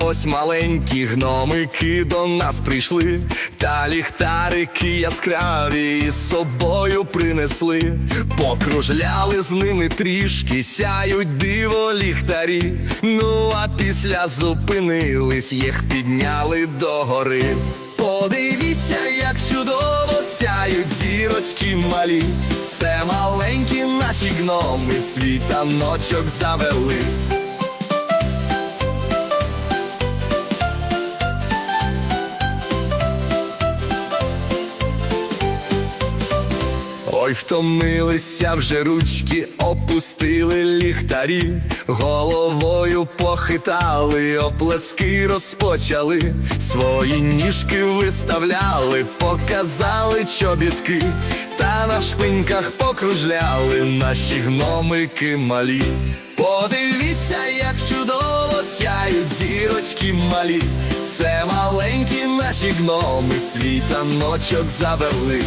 ось маленькі гномики до нас прийшли, та ліхтарики яскраві із собою принесли, покружляли з ними трішки, сяють диво ліхтарі. Ну а після зупинились, їх підняли догори. Подивіться, як чудово сяють зірочки малі. Це маленькі наші гноми, світаночок завели. Ой, втомилися вже ручки, опустили ліхтарі, головою похитали, оплески розпочали, свої ніжки виставляли, показали чобітки, та на шпиньках покружляли наші гномики малі. Подивіться, як чудово сяють зірочки малі. Це маленькі наші гноми, світаночок завели.